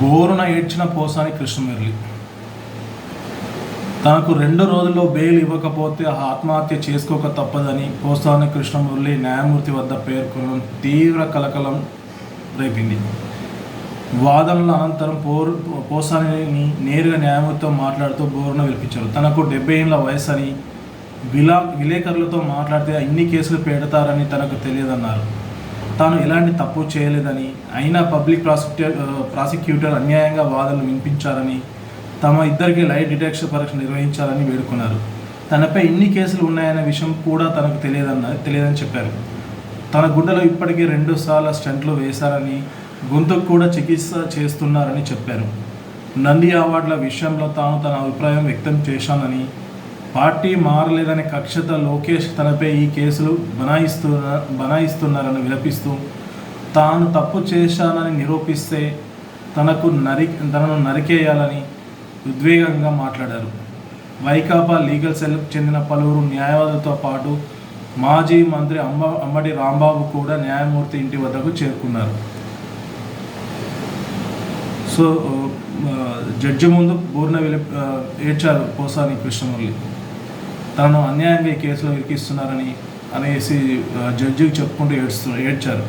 బోరున ఏడ్చిన పోసాని కృష్ణమురళి తనకు రెండు రోజుల్లో బెయిల్ ఇవ్వకపోతే ఆత్మహత్య చేసుకోక తప్పదని పోసాని కృష్ణమురళి న్యాయమూర్తి వద్ద పేర్కొనడం తీవ్ర కలకలం రేపింది. వాదనల అనంతరం పోరు పోసానిని నేరుగా న్యాయమూర్తితో మాట్లాడుతూ బోరున విలిపించారు తనకు డెబ్బై ఏళ్ళ వయసు అని విలా విలేకరులతో మాట్లాడితే ఇన్ని కేసులు పెడతారని తనకు తెలియదన్నారు. తాను ఎలాంటి తప్పు చేయలేదని అయినా పబ్లిక్ ప్రాసిక్యూటర్ ప్రాసిక్యూటర్ అన్యాయంగా వాదనలు వినిపించారని తమ ఇద్దరికి లైట్ డిటెక్షన్ పరీక్ష నిర్వహించాలని వేడుకున్నారు. తనపై ఇన్ని కేసులు ఉన్నాయనే విషయం కూడా తనకు తెలియదన్న తెలియదని చెప్పారు. తన గుండెలో ఇప్పటికీ రెండు సార్లు స్టంట్లు వేశారని గొంతుకు కూడా చికిత్స చేస్తున్నారని చెప్పారు. నంది అవార్డుల విషయంలో తాను తన అభిప్రాయం వ్యక్తం చేశానని పార్టీ మారలేదనే కక్షత లోకేష్ తనపై ఈ కేసులు బనాయిస్తున్న బనాయిస్తున్నారని విలపిస్తూ తాను తప్పు చేశానని నిరూపిస్తే తనకు నరి తనను నరికేయాలని ఉద్వేగంగా మాట్లాడారు. వైకాపా లీగల్ సెల్కు చెందిన పలువురు న్యాయవాదులతో పాటు మాజీ మంత్రి అంబ అంబటి రాంబాబు కూడా న్యాయమూర్తి ఇంటి వద్దకు చేరుకున్నారు. సో జడ్జి ముందు పూర్ణ విలి ఏడ్చారు పోసాని కృష్ణమురళి. తనను అన్యాయంగా ఈ కేసులో ఇరికిస్తున్నారని అనేసి జడ్జికి చెప్పుకుంటూ ఏడుస్తూ ఏడ్చారు.